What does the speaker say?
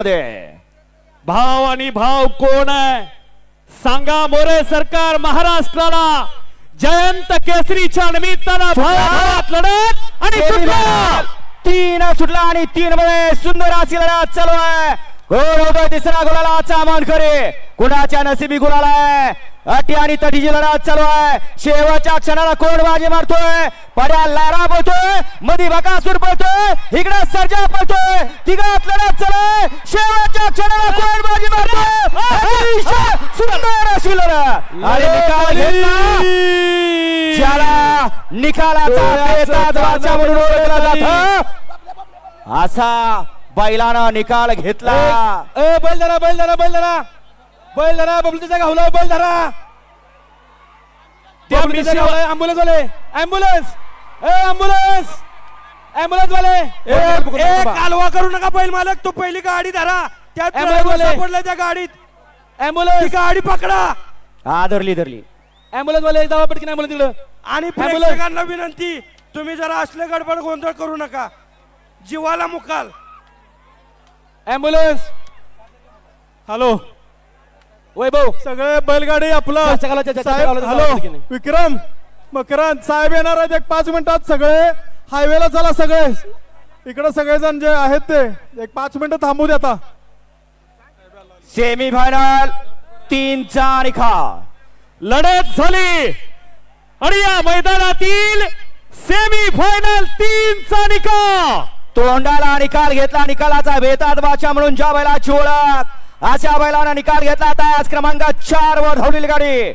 मध्ये. भाव आणि भाव कोण आहे? सांगा मोरे सरकार महाराष्ट्राला. जयंत केसरीच्या निमित्तानं भावात लढत आणि सुटला. तीन सुटला आणि तीन मध्ये सुंदर अशी लढत चालू आहे. कोण होतोय तिसरा गुलालाचा मान करे कुणाच्या नशिबी गुलाल आहे. अटी आणि तटीची लढत चालू आहे. शेवटच्या क्षणाला कोण बाजी मारतोय? पड्या लारा पळतोय मधी बकासूर पळतोय इकडे सर्जा पळतोय. तिघात लढत चालू शेवटच्या क्षणाला कोण बाजी मारतोय? सुंदर अशी लढत. आणि निकाल घेतला. ज्याला निकालाचा बेताज वाचा म्हणून ओळखला जात. असा बैलानं निकाल घेतला. ए बैल धरा बैल धरा बैल धरा. बैल धरा बबलूच्या घावला बैल धरा. अँब्युलन्स वाले अँब्युलन्स ए अँब्युलन्स अँब्युलन्स वाले. ए, कालवा करू नका बैल मालक. तो पहिली गाडी धरा. त्यात त्या गाडीत. ती अँब्युलन्स गाडी पकडा. हा धरली धरली. अँब्युलन्स वाले एकदा पटकन अँब्युलन्स तिकडं. आणि. प्रेक्षकांना विनंती तुम्ही जरा असले गडबड गोंधळ करू नका. जीवाला मुकाल. अँब्युलन्स हॅलो वैभव सगळे बैलगाडी आपलं. हॅलो. विक्रम मकरांत साहेब येणार आहेत एक पाच मिनिटात सगळे. हायवेला चला सगळे. इकडे सगळेजण जे आहेत ते एक पाच मिनिटं थांबू दे आता. सेमी फायनल तीनचा निकाल लढत झाली. आणि या मैदानातील सेमी फायनल तीनचा निकाल तोंडाला निकाल घेतला निकालाचा बेतात बाचा म्हणून ज्या बैलाची ओळख अशा बैलानं निकाल घेतला. तास क्रमांक चार वर धावलेली गाडी.